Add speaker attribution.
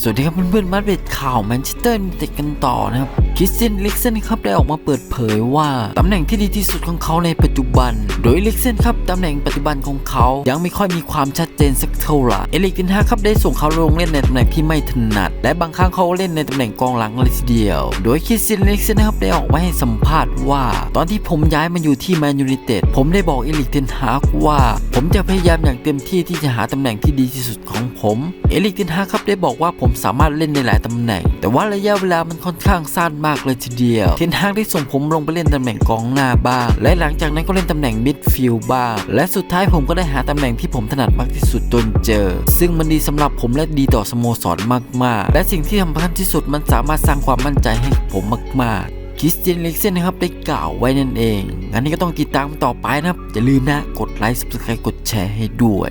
Speaker 1: สวัสดีครับเพื่อนๆมาเบ็ดข่าวแมนเชสเตอร์เต็ดกันต่อนะครับ คริสเตียนลิกเซนครับได้ออกมาเปิดเผยว่าตำแหน่งที่ดีที่สุดของเขาในปัจจุบัน โดยลิกเซนครับตำแหน่งปัจจุบันของเขายังไม่ค่อยมีความชัดเจนสักเท่าไหร่เอลิกตินฮาครับได้ส่งเขาลงเล่นในตำแหน่งที่ไม่ถนัด และบางครั้งเขาเล่นในตำแหน่งกองหลังเลยทีเดียว โดยคริสเตียนลิกเซนครับได้ออกมาให้สัมภาษณ์ว่า ตอนที่ผมย้ายมาอยู่ที่แมนยูไนเต็ดผมได้บอกเอลิกเทนฮาว่า ผมจะพยายามอย่างเต็มที่ที่จะหาตำแหน่งที่ดีที่สุดของผมเอลิกเทนฮาครับได้บอกว่าผมสามารถเล่นในหลายตำแหน่ง แต่ว่าระยะเวลามันค่อนข้างสั้นมากเลยทีเดียว เทนฮากได้ส่งผมลงไปเล่นตำแหน่งกองหน้าบ้าง และหลังจากนั้นก็เล่นตำแหน่งมิดฟิลด์บ้าง และสุดท้ายผมก็ได้หาตำแหน่งที่ผมถนัดมากที่สุดจนเจอ ซึ่งมันดีสำหรับผมและดีต่อสโมสรมากๆ และสิ่งที่สำคัญที่สุดมันสามารถสร้างความมั่นใจให้ผมมากๆคริสเตียนลิกเซนนะครับได้กล่าวไว้นั่นเอง งั้นนี่ก็ต้องติดตามต่อไปนะครับ อย่าลืมนะ กดไลค์ subscribe กดแชร์ให้ด้วย